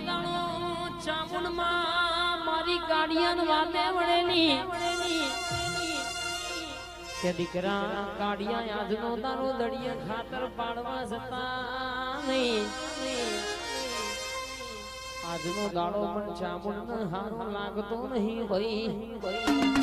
દાણો ચામુંડમાં મારી ગાડિયાન વાતે વળેલી. કે દીકરા, ગાડિયા આજનો તારો દડિયા ખાતર પાડવા જતા નહીં. આજનો દાડો પણ ચામુંડ હાથ લાગતો નહીં ભાઈ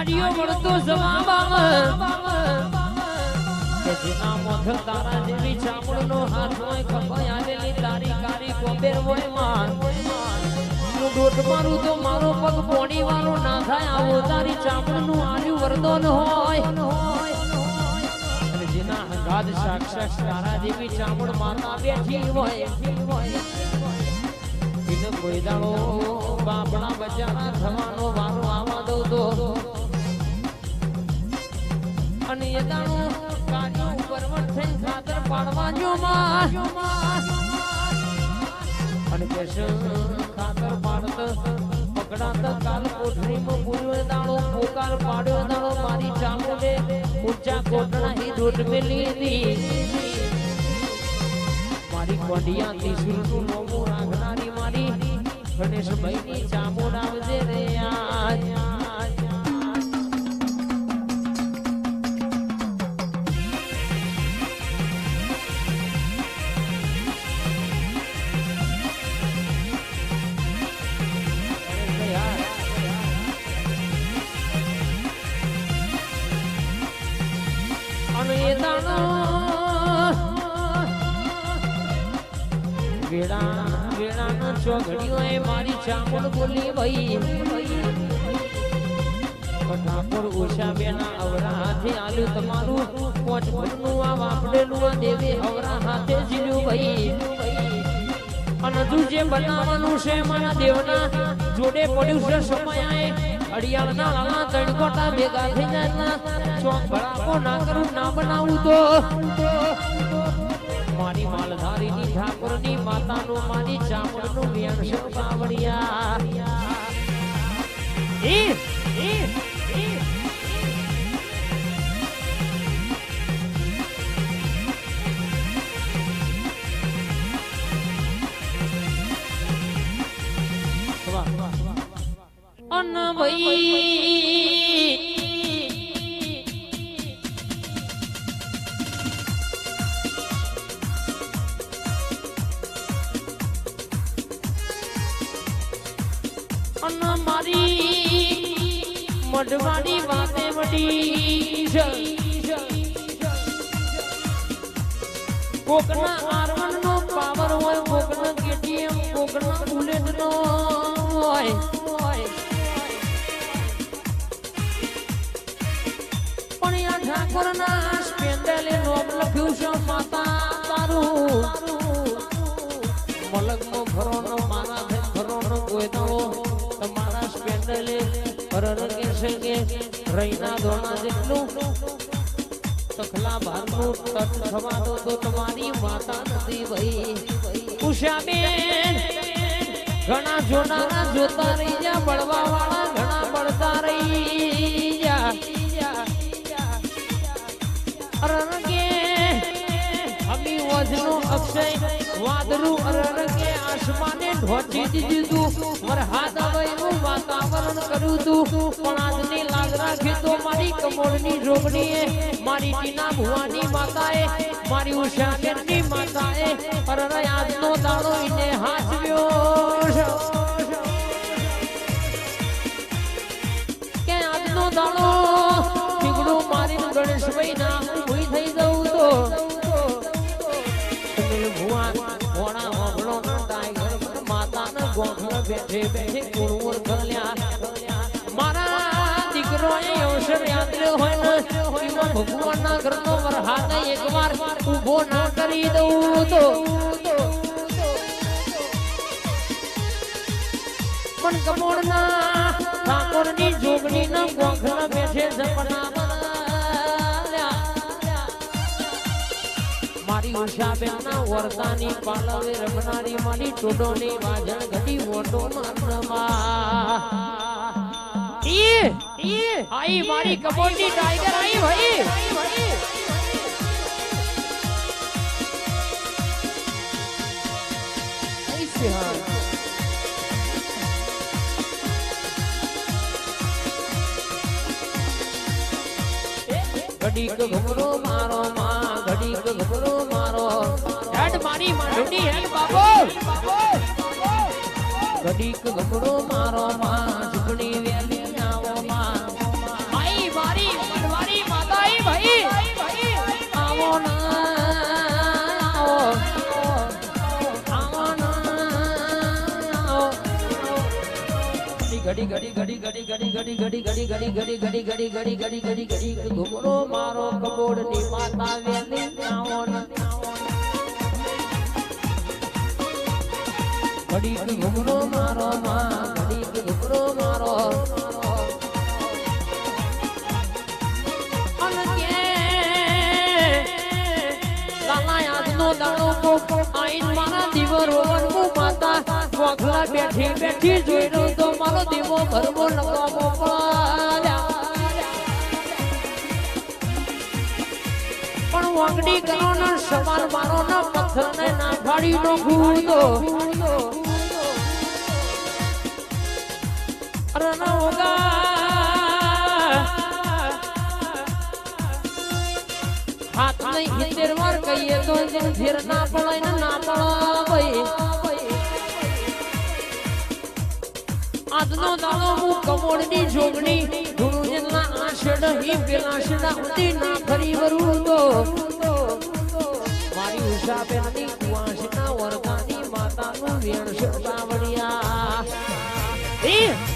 આ મળતો હાથ હોય આવેલી તારી કારી હોય માર હું વરદાન હોય. સાક્ષાત તારા ચામડ માતા બેઠી હોય. એને બાપડા બચારા થવાનો વારો આવા દઉં તો. અને એ દાણો કાઢ્યો ઉપરવટ થઈ ખાતર પાડવા જો અને કેશ ખાતર પાડત પકડાત કાલ કોઠડીમાં પૂર્યો દાણો પોકાર પાડ્યો દાણો મારી ચામુંડે ઊંચા કોટડા હી દૂધ મેલી હતી મારી કોડિયા ત્રિશુલનું નોમું રાખનારી મારી ગણેશભાઈની ચામુંડ આવજે રે આજ વેળા ઉષા બેના અવરા હાથે આલ્યું તમારું પોચ આ વાપરેલું અવરા હાથે જીલ્યું ભાઈ અને તું બનાવવાનું છે મારા દેવના જોડે પડ્યું છે સમયાએ અડિયાળના લાલા ત્રણ કોટા ભેગા થઈ જાય ચોક ભરાકો ના કરું ના બનાવું તો મારી માલધારીની ઠાકોરની માતાનું મારી ચામડનું વ્યંજન પાવડિયા એ અન ભાઈ મારી મઢવાની વાતે વડી કોકના આરવણ નો પાવર હોય કોકના કેટીએમ કોકના બુલેટ હોય પણ આ ઠાકોર ના સ્પેન્ડલે નોમ લખ્યું માતા તારું મલક નો ભરોનો મારા છે ભરોનો દાડો તમારા સ્પેન્ડલે હરર કે છે કે રૈના ધોણા જેટલું તખલા ભારનું તટ થવા દો તો તમારી માતા નથી ભાઈ ઉષાબેન ઘણા જોનારા જોતા રહી જા બળવા વાળા ઘણા બળતા રહી જા અરણકે અમી વજનો અક્ષય, વાદળું અરણકે આસમાને ઢોચી દીધું મર હાથ અવયનું વાતાવરણ કર્યું તું. પણ આજની લાગ રાખી તો મારી કમોળની રોગણીએ. મારી ટીના ભુવાની માતાએ, મારી ઉષાબેનની માતાએ. અરણ આજનો દાડો બેઠે બેઠે કુળવર ગલ્યા મારા દીકરો એ અવસર યાદ હોય ને, એમાં ભગવાનના ઘરનો વરહાદ એકવાર ઊભો ના કરી દઉં તો. પણ કમોળના ઠાકોરની જોગણીના ગોખલા બેઠે સપના મારી ઉષાબેન ના વર્તાની પાલવે રમનારી મારી ટોડોની વાજણ ઘટી મોટો માનમાં ઈ ઈ, આઈ મારી કબોડની ટાઈગર, આઈ ભાઈ. આઈ છે હા. ઘડીક ઘમરો મારો ઘડીક ઘમરો મારો હેડમાં ઝુકણી વેલી. ઘડી ઘડી ઘડી ઘડી ઘડી ઘડી ઘડી ઘડી ઘડી ઘડી ઘડી ઘડી ઘડી ઘડી ઘડી ઘડી ઘુમરો મારો કબોડની માતા વેલી આવો ન ઘડી ઘુમરો મારો માં ઘડી ઘુમરો મારો ગોખલા બેઠી બેઠી જોઈ રહ્યો તો મારો દીવો ભરવો લગાવો પણ વાંગડી કરો ના સમાન મારો ના પથ્થર ને ના ફાડી નો ભૂલો હાથ નહીં હિતેર વાર કહીએ તો ફેર ના પડાય ના ના આજનો દાડો હું કમોડની જોગણી. ગુરુજનના આશડ હી પેલા ઉતી ના ફરી વરું તો. મારી ઉષા બેનની કુવાશના વરગાની માતાનું વેણ એ